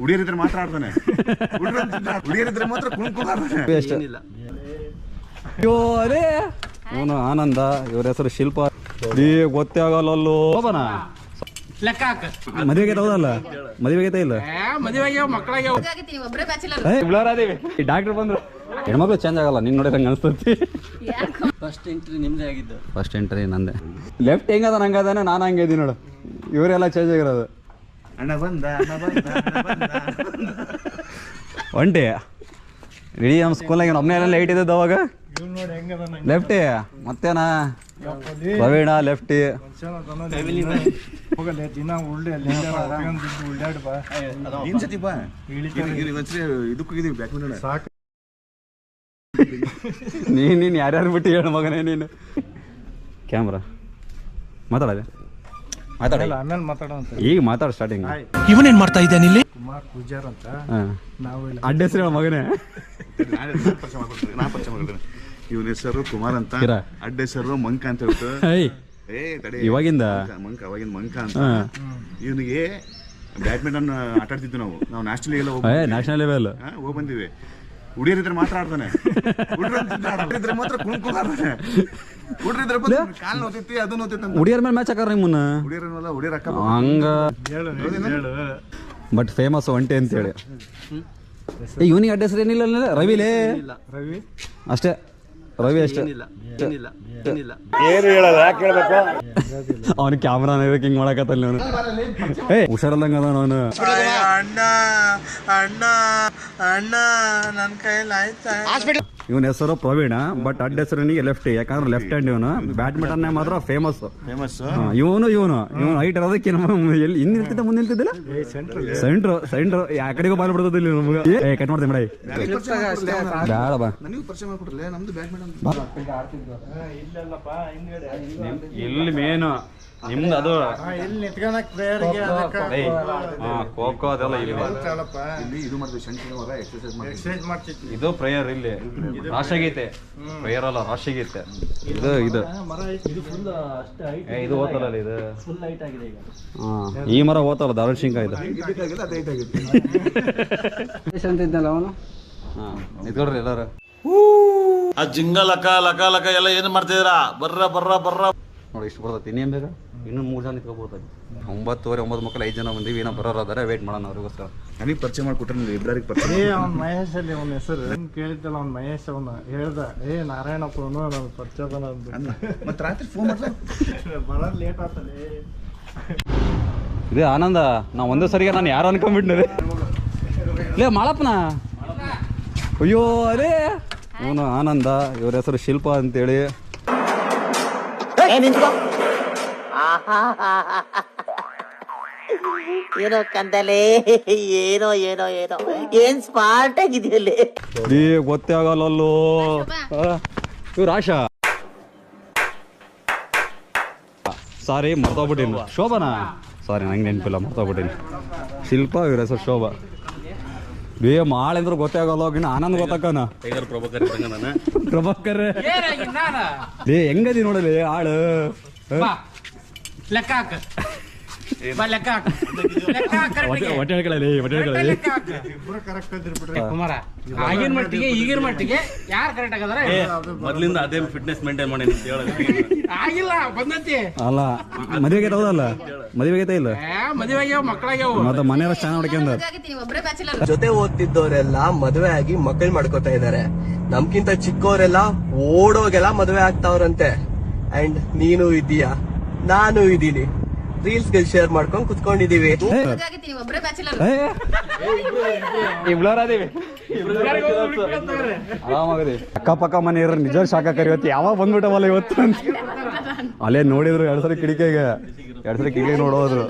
ಹುಡುಗಿರಿದ್ರೆ ಮಾತ್ರ ಆಡ್ತಾನೆ. ಹುಡುಗಿರಿದ್ರೆ ಮಾತ್ರ ಕುಣ್ಕೊಂಡು ಆಡ್ತಾನೆ. ಎಷ್ಟು ಅಯ್ಯೋ ಅದೇ ಅವನು ಆನಂದ ಇವ್ರ ಹೆಸರು ಶಿಲ್ಪ. ಈ ಗೊತ್ತೇ ಆಗಲ್ಲಲ್ಲೋ. ಹೋಗೋಣ. ಲೆಕ್ಕ ಹಾಕ. ಮದುವೆಗೆ ಹೌದಲ್ಲ ಮದುವೆಗೆ ಇಲ್ಲ? ಮದುವೆಗೆ ಮಕ್ಕಳಿಗೆ ಈ ಡಾಕ್ಟರ್ ಬಂದ್ರು. ಹೆಣ್ಮಕ್ಳು ಚೇಂಜ್ ಆಗಲ್ಲ ನೀನ್ ನೋಡಿದಂಗೆ ಅನ್ಸ್ತತಿ. ಫಸ್ಟ್ ಎಂಟ್ರಿ ನಿಮ್ದೇ ಆಗಿದ್ದು. ಫಸ್ಟ್ ಎಂಟ್ರಿ ನಂದೆ. ಲೆಫ್ಟ್ ಹೆಂಗದ ನಂಗದಾನೆ ನಾನು ಹಂಗೆ ಇದೀನಿ ನೋಡು. ಇವರೆಲ್ಲ ಚೇಂಜ್ ಆಗಿರೋದು. ಅಣ್ಣ ಬಂದ ಅಣ್ಣ ಒಂಟಿ ಇಡೀ ನಮ್ಮ ಸ್ಕೂಲ್ನಾಗ ಒಮ್ಮೆ ಎಲ್ಲ ಲೈಟ್ ಇದ್ದದ ಅವಾಗ? ಲೆಫ್ಟಿ ಮತ್ತೇನ? ಪ್ರವೀಣ ಲೆಫ್ಟಿ ನೀನ್ ನೀನ್ ಯಾರ್ಯಾರು ಬಿಟ್ಟು ಹೇಳ ಮಗನೇ ನೀನು. ಕ್ಯಾಮ್ರಾ ಮಾತಾಡದೆ. ಮಾತಾಡ. ಆಮೇಲೆ ಮಾತಾಡೋಣ ಈಗ ಮಾತಾಡ ಸ್ಟಾರ್ಟಿಂಗ್ ಇವನೇನ್ ಮಾಡ್ತಾ ಇದ್ದಾನೆ ಇಲ್ಲಿ ಕುಮಾರ್ ಪೂಜಾರ್ ಅಂತ. ನಾವು ಅಡ್ಡ ಹೆಸರು ಹೇಳು ಮಗನೇ. ನಾ ಪರಿಚಯ ಮಾಡ್ತೀನಿ ಇವನ ಹೆಸರು ಕುಮಾರ್ ಅಂತ. ಅಡ್ಡ ಹೆಸರು ಮಂಕ ಅಂತ ಹೇಳ್ತು. ಏಯ್. ಏ ತಡೆ. ಇವಾಗಿಂದ? ಮಂಕ, ಮಂಕ ಅವಾಗಿಂದ ಮಂಕ ಅಂತ. ಇವನಿಗೆ ಬ್ಯಾಡ್ಮಿಂಟನ್ ಆಟ ಆಡ್ತಿದ್ವಿ ನಾವು ನಾವು ನ್ಯಾಷನಲ್ ಎಲ್ಲ ಏ ನ್ಯಾಷನಲ್ ಲೆವೆಲ್ ಹೋಗ್ ಬಂದಿವಿ ಹುಡುಗಿರಿದ್ರೆ ಮಾತ್ರ ಆಡ್ತಾನೆ. ಹುಡುಗಿರಿದ್ರೆ ಮಾತ್ರ ಕುಣ್ಕೊಂಡು ಆಡ್ತಾನೆ ಹುಡುಗಿರಿದ್ರೆ ಬಂದು ಕಾಲ್ ನೋತೈತಿ ಅದು ನೋತೈತಿ ಅಂತ ಹುಡಿಯರ್ ಮೇಲೆ ಮ್ಯಾಚ್ ಹಾಕಾರ ನಿಮ್ಮನ್ನ? ಹಂಗ. ಬಟ್ ಫೇಮಸ್ ಒಂಟೆ ಅಂತ ಹೇಳಿ. ಇವನಿಗೆ ಅಡ್ಡ ಹೆಸರು ಏನಿಲ್ಲ ಅಲ್ಲ? ರವಿಲೇ ರವಿ? ಅಷ್ಟೇ. ರವಿ ಅಷ್ಟೇ. ಏನಿಲ್ಲ ಏನಿಲ್ಲ ಏನಿಲ್ಲ. ಅವನು ಕ್ಯಾಮ್ರಾ ಹಿಂಗ್ ಮಾಡಕತ್ತಲ್ಲ ಅವನು ಏ ಹುಷಾರಲ್ಲಂಗ ಅದ ಅವನು. ಅಣ್ಣ ಅಣ್ಣ ಅಣ್ಣ ನನ್ನ ಕೈಯಲ್ಲಿ ಆಯ್ತಾ? ಇವನ ಹೆಸರು ಪ್ರವೀಣ ಬಟ್ ಅಡ್ಡ ಹೆಸರಿನಿಗೆ ಲೆಫ್ಟ್ ಯಾಕಂದ್ರೆ ಲೆಫ್ಟ್ ಹ್ಯಾಂಡ್ ಇವನು. ಬ್ಯಾಡ್ಮಿಂಟನ್ ಮಾತ್ರ ಫೇಮಸ್ ಫೇಮಸ್ ಇವನು ಇವನು. ಇವನು ಹೈಟ್ ಇರೋದಕ್ಕೆ ಎಲ್ಲಿ ಹಿಂದೆ ನಿಲ್ತಿದ್ದ ಮುಂದೆ ನಿಲ್ತಿದ್ದಿಲ್ಲ? ಸೆಂಟ್ರ್ ಸೆಂಟ್ರ್ ಯಾ ಕಡೆಗೂ ಬಾಲ್ ಬಿಡ್ತದಿಲ್ಲ ನಮ್ಗೆ. ಏ ಕಟ್ ಮಾಡ್ತೀನಿ ಮೇಡ ಬೇಡ ಬಾ. ಇಲ್ಲಿ ಮೇನು ನಿಮ್ದು ಅದು ಖೋಖೋ ಅದೆಲ್ಲ ಇಲ್ಲಿ. ಇದು ಪ್ರೇಯರ್ ಇಲ್ಲಿ. ಪ್ರೇಯರ್ ಅಲ್ಲ ರಾಷ್ಟ್ರಗೀತೆ ಇದು ಇದು ಮರ ಐತಿ ಇದು ಫುಲ್ ಅಷ್ಟೇ ಹೈಟ್ ಏ, ಇದು ಅಲ್ಲಿ ಇದು? ಫುಲ್ ಹೈಟ್ ಆಗಿದೆ ಈಗ. ಹಾ ಈ ಮರ ಓತಲ್ಲ ದಾರುಣ್ ಶಿಂಕ ಇದು. ಇದಾಗಿತ್ತು ಅಂತ ಇದ್ನಲ್ಲ ಅವನು? ಹಾ ನಿಂತ್ಕೊಳ್ರಿ ಎಲ್ಲಾರು. ಆ ಜಿಂಗ ಲಕ ಲಕ ಲಕ ಎಲ್ಲ ಏನು ಮಾಡ್ತಿದ್ದೀರಾ? ಬರ್ರ ಬರ್ರ ಬರ್ರ. ನೋಡಿ ಇಷ್ಟು ಬರ್ತೈತಿ ಇನ್ನೇನು ಬೇಕಾ ಇನ್ನೂ ಮೂರು ಜನ ನಿಂತ್ಕೊಬೋದಾಗಿ ಒಂಬತ್ತುವರೆ ಒಂಬತ್ತು ಮಕ್ಕಳು ಐದು ಜನ ಬಂದಿವಿ ಏನೋ ಬರೋರು ಅದಾರೆ ವೇಟ್ ಮಾಡೋಣ ಅವ್ರಿಗೋಸ್ಕರ. ನನಗೆ ಪರಿಚಯ ಮಾಡಿಕೊಟ್ರೆ ನೀವು ಇಬ್ಬರಿಗೆ ಪರಿಚಯ ಏ ಅವ್ನ ಮಹೇಶ್ ಅಲ್ಲಿ ಅವನ ಹೆಸರು ಹೆಂಗೆ ಕೇಳಿದ್ದಲ್ಲ ಅವ್ನ ಮಹೇಶ್ ಅವನ ಹೇಳ್ದ. ಏ ನಾರಾಯಣಪ್ಪ ಅವನು ನನ್ನ ಪರಿಚಯ ಅಂದ ಮತ್ತೆ ರಾತ್ರಿ ಫೋನ್ ಮಾಡ್ಲ? ಬರೋದ್ ಲೇಟ್ ಆಗ್ತದೆ. ಇದೇ ಆನಂದ ನಾ ಒಂದೇ ಸರಿಗೆ ನಾನು ಯಾರು ಅನ್ಕೊಂಡ್ಬಿಟ್ನೆ ಲೇ ಮಾಳಪ್ಪನ? ಅಯ್ಯೋ ಅದೇ ಅವನು ಆನಂದ ಇವ್ರ ಹೆಸರು ಶಿಲ್ಪ ಅಂತೇಳಿ. ಏನೋ ಕಂದಲೆ ಏನೋ ಏನೋ ಏನೋ. ಏನ್ ಸ್ಮಾರ್ಟ್ ಆಗಿದೆಯಲ್ಲಿ? ನೀ ಗೊತ್ತೇ ಆಗಲ್ಲಲ್ಲೋ. ಇವ್ರು ಆಶಾ ಸಾರಿ ಮರ್ತೋಗ್ಬಿಟ್ಟಿನಿ. ಶೋಭನಾ? ಸಾರಿ ನಂಗೆ ನೆನಪಿಲ್ಲ ಮರ್ತೋಗ್ಬಿಟ್ಟಿನಿ. ಶಿಲ್ಪ ಇವ್ರ ಹೆಸರು ಶೋಭಾ. ಬೇ ಮಾಳ ಅಂದ್ರೆ ಗೊತ್ತೇ ಆಗಲ್ಲ ಇನ್ನು ಆನಂದ್ ಗೊತ್ತಾಕನ? ಟೈಗರ್ ಪ್ರಭಾಕರ್ ಇದ್ದಂಗ ನಾನು ಪ್ರಭಾಕರ್? ಏನಾಗಿ ನಾನ? ಲೇ ಹೆಂಗದಿ ನೋಡಲಿ ಆಳು? ಬಾ ಲೆಕ್ಕ ಹಾಕ. ಬಾ ಲೆಕ್ಕ ಹಾಕ. ಲೆಕ್ಕ ಹಾಕ correct ಆಗಿ. ಹೊಟ್ಟೆ ಹೇಳ್ಕೊಳ್ಳಿ ಹೊಟ್ಟೆ ಹೇಳ್ಕೊಳ್ಳಿ ಲೆಕ್ಕ ಹಾಕ. ಇಬ್ರು ಕರೆಕ್ಟ್ ಇದ್ರಿ ಬಿಡ್ರಿ. ಕುಮಾರ ಆಗಿನ ಮಟ್ಟಿಗೆ ಈಗಿನ ಮಟ್ಟಿಗೆ ಯಾರು ಕರೆಕ್ಟ್ ಆಗದಾರ? ಮೊದ್ಲಿಂದ ಅದೇ ಫಿಟ್ನೆಸ್ ಮೇಂಟೈನ್ ಮಾಡಿ ಅಂತ ಹೇಳೋದು. ಆಗಿಲ್ಲ ಬಂದತಿ. ಅಲ್ಲ ಮದುವೆಗೆ ಹೌದಲ್ಲ? ಮದುವೆಗೆ ಇಲ್ಲ? ಏ ಮದುವೆಗೆ ಮಕ್ಕಳಾಗ್ಯಾವ. ಮತ್ತೆ ಮನೆಯವ್ರ ಚೆನ್ನಾಗಿ ನೋಡ್ಕೊಂಡ ನೀವು ಒಬ್ಬರೇ ಬ್ಯಾಚುಲರ್ ಜೊತೆ ಓದ್ತಿದ್ದವರೆಲ್ಲ ಮದುವೆ ಆಗಿ ಮಕ್ಕಳು ಮಾಡ್ಕೋತಾ ಇದಾರೆ. ನಮ್ಕಿಂತ ಚಿಕ್ಕವರೆಲ್ಲ ಓಡೋಗೆಲ್ಲ ಮದುವೆ ಆಗ್ತಾವ್ರಂತೆ. ಅಂಡ್ ನೀನು ಇದೀಯಾ ನಾನು ಇದೀನಿ ರೀಲ್ಸ್ಗೆ ಶೇರ್ ಮಾಡ್ಕೊಂಡು ಕುತ್ಕೊಂಡಿದೀವಿ. ಅಕ್ಕಪಕ್ಕ ಮನೆ ಮನೆಯವ್ರು ನಿಜ ಶಾಖ ಇವತ್ತು ಯಾವಾಗ ಬಂದ್ಬಿಟ್ಟವಲ್ಲ ಇವತ್ತು ಅಲ್ಲೇ ನೋಡಿದ್ರು ಎರಡ್ ಸರಿ ಕಿಡಿಕೆಗೆ ಎರಡ್ ಸರಿ ಕಿಡಿಕೆ ನೋಡೋದ್ರು.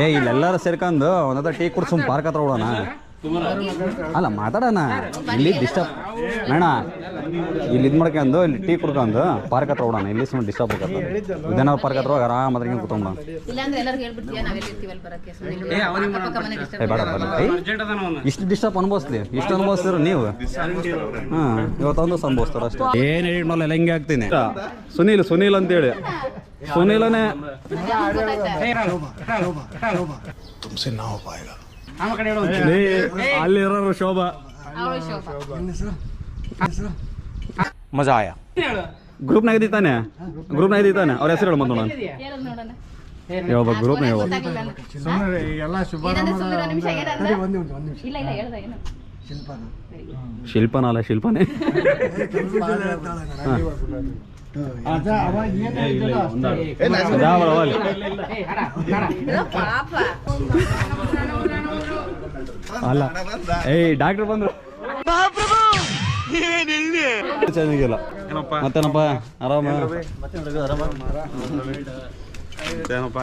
ಏ, ಇಲ್ಲೆಲ್ಲಾರು ಸೇರ್ಕೊಂಡು ಒಂದ್ ಟೀ ಕುಡ್ಸು, ಪಾರ್ಕ್ ಹತ್ರ ಹೋಗೋಣ ಅಲ್ಲ ಮಾತಾಡೋಣ. ಇಲ್ಲಿ ಡಿಸ್ಟರ್ಬ್ ಮೇಣ ಇಲ್ಲಿ ಇದು ಮಾಡ್ಕೊಂಡು ಇಲ್ಲಿ ಟೀ ಕುಡ್ಕೊಂಡು ಪಾರ್ಕ್ ಹತ್ರ ಹೋಗೋಣ ಇಲ್ಲಿ ಸುಮ್ಮನೆ ಡಿಸ್ಟರ್ಬ್ ಆಗತ್ತೆ ಉದ್ಯಾನ ಪಾರ್ಕ್ ಹತ್ರ ಹೋಗಿ ಆರಾಮ ಅದ್ರಿಗೆ ಕುತ್ಕೊಂಡ ಬೇಡ ಬೇಡ. ಇಷ್ಟು ಡಿಸ್ಟರ್ಬ್ ಅನುಭವಿಸ್ಲಿ? ಇಷ್ಟು ಅನುಭವಿಸ್ತೀರ ನೀವು? ಹಾಂ ಇವತ್ತೊಂದು ಅನುಭವಿಸ್ತಾರ ಅಷ್ಟೇ. ಏನು ಹೇಳಿ ಮಾಡಲ್ಲ ಎಲ್ಲ ಹೆಂಗೆ ಆಗ್ತೀನಿ. ಸುನೀಲ್ ಸುನೀಲ್ ಅಂತೇಳಿ. ಸುನೀಲನೇ ತುಂಬಿಸಿ ನಾವು ಬಾಯ್ಗಾ ಅಲ್ಲಿರೋರು ಶೋಭಾ. ಇರೋರು ಶೋಭಾ. ಮಜಾ ಆಯ? ಗ್ರೂಪ್ನಾಗ ಇದ್ದಾನೆ ಗ್ರೂಪ್ನಾಗ ಇದ್ದಾನೆ ಅವ್ರ ಹೆಸರು ಹೇಳು ನಾನು. ಹೇಳ್ಬೇಕು ಹೇಳ್ದ ಏನು? ಶಿಲ್ಪನ. ಅಲ್ಲ ಶಿಲ್ಪನೇ. ಪಾಪ. ಅಲ್ಲ. ಏಯ್ ಡಾಕ್ಟರ್ ಬಂದ್ರು. ಚೆನ್ನಾಗಿಲ್ಲ. ಮತ್ತೇನಪ್ಪ? ಆರಾಮ? ಏನಪ್ಪ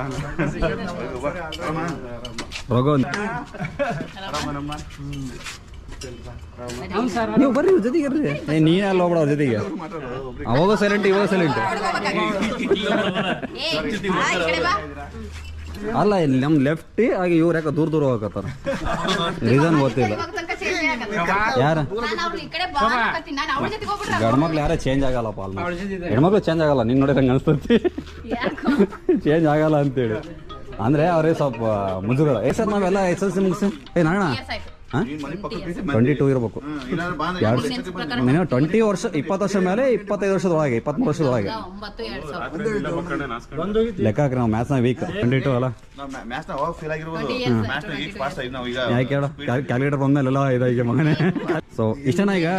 ರಘು ನೀವು ಬರ್ರಿ ಇವ್ರ ಜೊತೆಗೆ ಇರ್ರಿ. ಏ ನೀನೇ ಅಲ್ಲ ಹೋಗ್ಬಿಡ ಅವ್ರ ಜೊತೆಗೆ? ಅವಾಗ ಸೈಲೆಂಟ್ ಇವಾಗ ಸೈಲೆಂಟ್ ಅಲ್ಲ ಇಲ್ಲಿ ನಮ್ ಲೆಫ್ಟ್ ಹಾಗೆ ಇವ್ರ ಯಾಕೆ ದೂರ ದೂರ ಹೋಗತ್ತಾರ ರೀಸನ್ ಗೊತ್ತಿಲ್ಲ. ಯಾರ? ಗಂಡ್ಮಕ್ಳು ಯಾರೇ ಚೇಂಜ್ ಆಗಲ್ಲಪ್ಪ ಅಲ್ಲ ಹೆಣ್ಮಕ್ಳು ಚೇಂಜ್ ಆಗಲ್ಲ ನಿನ್ ನೋಡಿದಂಗೆ ಅನ್ಸ್ತತಿ. ಯಾಕೋ? ಚೇಂಜ್ ಆಗಲ್ಲ ಅಂತೇಳಿ. ಅಂದ್ರೆ ಅವ್ರೇ ಸ್ವಲ್ಪ ಮುಜುಗರ. ಏ ಸರ್ ನಾವೆಲ್ಲ ಎಸ್ ಎಲ್ ಸಿ ಮುಗಿಸಿ ಏ ನಾಣ. ಟ್ವೆಂಟಿ ಟೂ ಇರಬೇಕು. ಮಿನಿಮಮ್ ಟ್ವೆಂಟಿ ವರ್ಷ ಇಪ್ಪತ್ತು ವರ್ಷ ಮೇಲೆ ಇಪ್ಪತ್ತೈದು ವರ್ಷದೊಳಗೆ ಇಪ್ಪತ್ಮೂರು ವರ್ಷದೊಳಗೆ ಲೆಕ್ಕ ಹಾಕಿ ನಾವು ಮ್ಯಾಥ್ನ ವೀಕ್ ಟ್ವೆಂಟಿ ಟೂ ಅಲ್ಲ? ಯಾಕೆ ಹೇಳ? ಕ್ಯಾಲ್ಕುಲೇಟರ್ ಬಂದ್ಮೇಲೆಲ್ಲ ಇದಾಗಿ ಮಗನೇ. ಸೊ ಇಷ್ಟನ ಈಗ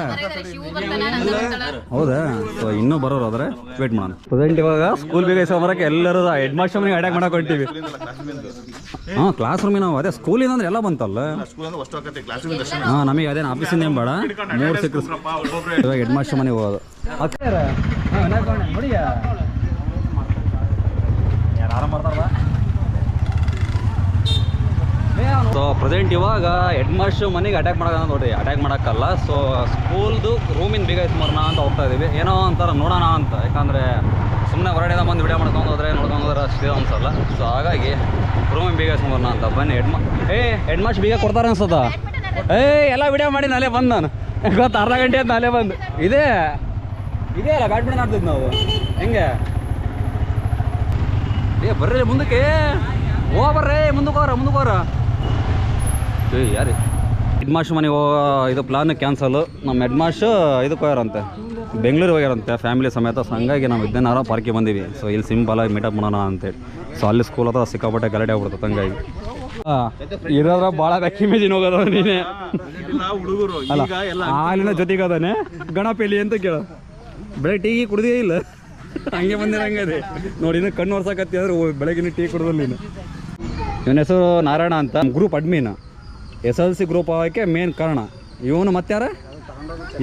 ಶಿವ ಬರ್ತಾನ ನಂದ ಹೌದಾ? ಸೊ ಇನ್ನೂ ಬರೋರು ಆದ್ರೆ ವೇಟ್ ಮಾಡೋಣ. ಪ್ರೆಸೆಂಟ್ ಇವಾಗ ಸ್ಕೂಲ್ ಬೇಗ ಬರಕ್ಕೆ ಎಲ್ಲರೂ ಹೆಡ್ ಮಾಸ್ಟರ್ ಅಟ್ಯಾಕ್ ಮಾಡಕ್ ಹೊಂಟಿವಿ. ಹಾಂ ಕ್ಲಾಸ್ ರೂಮಿನ ನಾವು ಅದೇ ಸ್ಕೂಲಿಂದ ಅಂದ್ರೆ ಎಲ್ಲ ಬಂತಲ್ಲ? ಸ್ಕೂಲ್ ಅಂದ್ರೆ ಅಷ್ಟು ಆಕತ್ತೆ ಕ್ಲಾಸ್ ರೂಮ್ ಅಷ್ಟೇ. ಹಾಂ ನಮಗೆ ಅದೇ ಆಫೀಸಿಂದ ಏನು ಬೇಡ. ಮೂರು ಸಿಕ್ಕ ಇವಾಗ ಹೆಡ್ ಮಾಸ್ಟರ್ ಮನೆಗೆ ಹೋಗೋದು. ಸೊ ಪ್ರೆಸೆಂಟ್ ಇವಾಗ ಹೆಡ್ ಮಾಸ್ಟರ್ ಮನೆಗೆ ಅಟ್ಯಾಕ್ ಮಾಡೋಣ ನೋಡ್ರಿ ಅಟ್ಯಾಕ್ ಮಾಡೋಕ್ಕಲ್ಲ. ಸೊ ಸ್ಕೂಲ್ದು ರೂಮಿನ ಐತೆ ಮರಣ ಅಂತ ಹೋಗ್ತಾ ಇದೀವಿ. ಏನೋ ಅಂತಾರ ನೋಡೋಣ ಅಂತ. ಯಾಕಂದ್ರೆ ಸುಮ್ಮನೆ ಹೊರಡೆದ ಬಂದು ವಿಡಿಯೋ ಮಾಡ್ಕೊಂಡು ಹೋದ್ರೆ ನೋಡ್ಕೊಂಡು ಹೋದ್ರೆ ಅಷ್ಟೇ ಅನ್ಸಲ್ಲ. ಸೊ ಹಾಗಾಗಿ ರೂಮಿನ ಬೀಗ ಸುಮಾರು ಅಂತ. ಬನ್ನಿ ಹೆಡ್ ಏ ಹೆಡ್ ಮಾಸ್ಟ್ ಬೀಗ ಕೊಡ್ತಾರೆ ಅನ್ಸದ ಏ, ಎಲ್ಲ ವಿಡಿಯೋ ಮಾಡಿ ನಾಳೆ ಬಂದು ನಾನು. ಗೊತ್ತು ಅರ್ಧ ಗಂಟೆ ಅಂತ ನಾಳೆ ಬಂದು. ಇದೇ ಇದೇ ಅಲ್ಲ ಬ್ಯಾಡ್ಮಿಂಟನ್ ಆಡ್ತಿದ್ ನಾವು. ಹೆಂಗೆ? ಏ, ಬರ್ರಿ ಮುಂದಕ್ಕೆ. ಓ ಬರ್ರಿ ಮುಂದಕ್ಕೆ ಹೋರ ಮುಂದಕ್ಕೆ ಹೋರ ಏ, ಯಾರಿ? ಹೆಡ್ ಮನೆಗೆ ಹೋಗೋ ಇದು ಪ್ಲಾನ್ ಕ್ಯಾನ್ಸಲ್ ನಮ್ಮ ಹೆಡ್ ಇದಕ್ಕೆ ಹೋಗ್ಯಾರಂತೆ. ಬೆಂಗಳೂರಿಗೆ ಹೋಗ್ಯಾರಂತೆ ಫ್ಯಾಮಿಲಿ ಸಮೇತ. ಸೊ ಹಂಗಾಗಿ ನಾವು ಇದ್ದೇನಾರ ಪಾರ್ಕಿಗೆ ಬಂದೀವಿ. ಸೊ ಇಲ್ಲಿ ಸಿಂಪಲ್ ಆಗಿ ಮೀಟಪ್ ಮಾಡೋಣ ಅಂತೇಳಿ. ಸೊ ಅಲ್ಲಿ ಸ್ಕೂಲ್ ಹತ್ರ ಸಿಕ್ಕಾಪಟ್ಟೆ ಗಲಾಟೆ ಆಗ್ಬಿಡ್ತದೆ ಹಂಗಾಗಿ. ಇರೋದ್ರ ಭಾಳ ಬ್ಯಾಕ್ ಇಮೇಜಿನ್ ಹೋಗೋದ ನೀನೆ. ಹುಡುಗರು ಹಾಲಿನ ಜೊತೆಗೆ ಅದಾನೆ. ಗಣಪೇಲಿ ಅಂತ ಕೇಳ. ಬೆಳಗ್ಗೆ ಟೀ ಕುಡ್ದೇ ಇಲ್ಲ. ಹಂಗೆ ಬಂದಿರಂಗದೆ ನೋಡಿ, ಇನ್ನು ಕಣ್ಣು ಒರ್ಸಕತ್ತಿ ಅಂದ್ರೆ ಬೆಳಗಿನ ಟೀ ಕುಡ್ದಲ್ಲ ನೀನು. ಇವನ ಹೆಸರು ನಾರಾಯಣ ಅಂತ. Group admin S L C group ಆಗೋಕ್ಕೆ ಮೇನ್ ಕಾರಣ. ಇವನು ಮತ್ತಾರ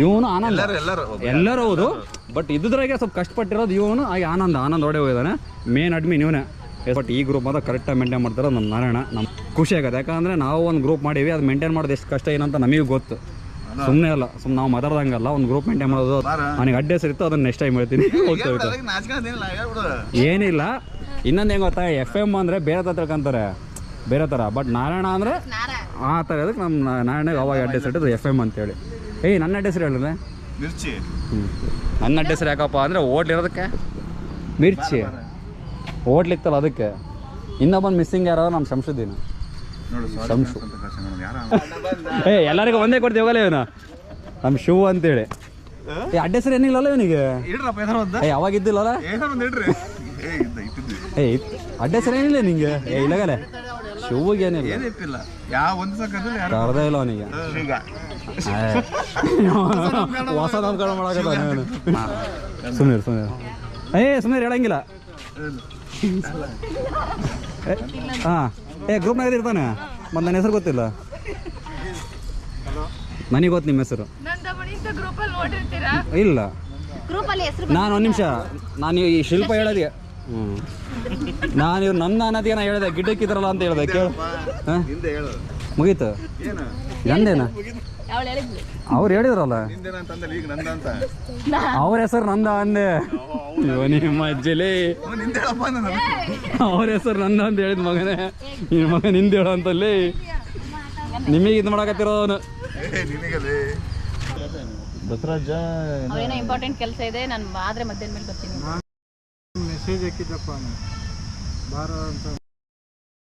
ಇವನು ಆನಂದ. ಎಲ್ಲರೂ ಎಲ್ಲರೂ ಹೌದು. ಬಟ್ ಇದ್ರಾಗೆ ಸ್ವಲ್ಪ ಕಷ್ಟಪಟ್ಟಿರೋದು ಇವನು ಹಾಗೆ ಆನಂದ. ಆನಂದ್ ಒಡೆ ಹೋಗಿದ್ದಾನೆ ಮೇನ್ ಅಡ್ಮಿನ್ ಇವನೇ. ಬಟ್ ಈ ಗ್ರೂಪ್ ಮಾತ್ರ ಕರೆಕ್ಟಾಗಿ ಮೇಂಟೈನ್ ಮಾಡ್ತಾರೆ ನಮ್ಮ ನಾರಾಯಣ. ನಮ್ಮ ಖುಷಿ ಆಗುತ್ತೆ. ಯಾಕಂದರೆ ನಾವು ಒಂದು ಗ್ರೂಪ್ ಮಾಡೀವಿ ಅದು ಮೇಂಟೈನ್ ಮಾಡೋದು ಎಷ್ಟು ಕಷ್ಟ ಏನಂತ ನಮಗೆ ಗೊತ್ತು. ಸುಮ್ಮನೆ ಅಲ್ಲ ಸುಮ್ಮನೆ ನಾವು ಮಾತಾಡ್ದಂಗಲ್ಲ ಒಂದು ಗ್ರೂಪ್ ಮೇಂಟೈನ್ ಮಾಡೋದು. ನನಗೆ ಅಡ್ಡ ಇತ್ತು ಅದನ್ನ ನೆಕ್ಸ್ಟ್ ಟೈಮ್ ಹೇಳ್ತೀನಿ. ಏನಿಲ್ಲ. ಇನ್ನೊಂದು ಹೆಂಗೆ ಗೊತ್ತಾ? ಎಫ್ ಎಂ ಅಂದರೆ ಬೇರೆ ಥರ ತಿಳ್ಕೊಂತಾರೆ ಬೇರೆ ಥರ. ಬಟ್ ನಾರಾಯಣ ಅಂದರೆ ಆ ಥರ ಅದಕ್ಕೆ ನಮ್ಮ ನಾರಾಯಣಗೆ ಅವಾಗ ಅಡ್ಡ ಹೆಸರು ಎಫ್ ಎಂ ಅಂತೇಳಿ. ಏಯ್ ನನ್ನ ಅಡ್ಡ ಹೆಸರು ಹೇಳಿದ್ರೆ? ಮಿರ್ಚಿ. ಹ್ಞೂ ನನ್ನ ಅಡ್ಡ ಹೆಸರು ಯಾಕಪ್ಪ ಅಂದರೆ ಓಟ್ಲಿರೋದಕ್ಕೆ ಮಿರ್ಚಿ. ಓಟ್ಲಿತ್ತಲ್ಲ ಅದಕ್ಕೆ. ಇನ್ನೊಬ್ಬನು ಮಿಸ್ಸಿಂಗ್ ಯಾರೋ ನಮ್ಮ ಶಂಶುದ್ದೀನ ನೋಡು ಸಾರಿ ಶಂಶು ಏ ಎಲ್ಲರಿಗೂ ಒಂದೇ ಕೊಡ್ತೀವಿ ಹೋಗಲ್ಲ ಇವನು. ನಮ್ಮ ಶಿವ ಅಂತೇಳಿ. ಏ ಅಡ್ಡ ಹೆಸರು ಏನಿಲ್ಲಲ್ಲ ಇವನಿಗೆ? ಏ ಅವಾಗ ಇದ್ದಿಲ್ಲಲ್ಲ? ಏ ಇದ್ದ ಇಟ್ಟಿದ್ವಿ. ಏ ಇತ್- ಏನಿಲ್ಲ ನಿಂಗೆ? ಏ ಇಲ್ಲಗಲೆ ಶಿವಗೆ ಏನಿಲ್ಲ ಏನಿತ್ತಿಲ್ಲ ಯಾವ ಒಂದು ಸಕ್ಕದಲ್ಲಿ ಯಾರು ಕರ್ದೇ ಇಲ್ಲ ಅವನಿಗೆ. ಈಗ ಹೊಸ ನಾಮಕರಣ ಮಾಡಕತ್ತ ಸುಮ್ಮನೆ ಸುಮ್ಮನೆ ಏ ಸುಮ್ಮನೆ ಹೇಳಂಗಿಲ್ಲ. ಹಾಂ ಏ ಗ್ರೂಪ್ನಾಗ ಇರ್ತಾನೆ. ಮತ್ತು ನನ್ನ ಹೆಸರು ಗೊತ್ತಿಲ್ಲ. ನನಗೆ ಗೊತ್ತು ನಿಮ್ಮ ಹೆಸರು. ಇಲ್ಲ. ಗ್ರೂಪ್ ಅಲ್ಲಿ ಹೆಸರು ನಾನು ಒಂದು ನಿಮಿಷ. ನಾನು ಈ ಶಿಲ್ಪ ಹೇಳೋದೇ ನಾನು ಇವ್ರು ನನ್ನ ಅನ್ನೋದೇ ನಾ ಹೇಳಿದೆ ಗಿಡಕ್ಕಿದ್ರಲ್ಲ ಅಂತ ಹೇಳ್ದೆ ಕೇಳು. ಹಾಂ? ಹಿಂದೆ ಮುಗೀತು? ಏನು? ನಂದೇನ? ಅವ್ರು ಹೇಳಿದ್ರಲ್ಲ? ನಿಂದೇನಂತಂದ್ರೆ ಈಗ ನಂದ ಅಂತ? ಅವ್ರ ಹೆಸರು ನಂದ ಅಂದೆ. ನಿಮ್ಮ ಅಜ್ಜಲಿ. ಅವ್ರ ಹೆಸರು ನಂದ ಅಂತ ಹೇಳಿದ ಮಗನೇ. ನೀ ಮಗ ನಿಂದ ಹೇಳ ಅಂತಲ್ಲಿ. ನಿಮಗೆ ಇದು ಮಾಡಕತ್ತಿರೋ ಅವನು. ಅವ್ರೇನೋ ಇಂಪಾರ್ಟೆಂಟ್ ಕೆಲಸ ಇದೆ ನಾನು ಆದ್ರೆ ಮಧ್ಯಾಹ್ನ ಮೇಲೆ ಬರ್ತೀನಿ. ಮೆಸೇಜ್ ಹಾಕಿದ್ದಪ್ಪ ಬಾರ ಅಂತ.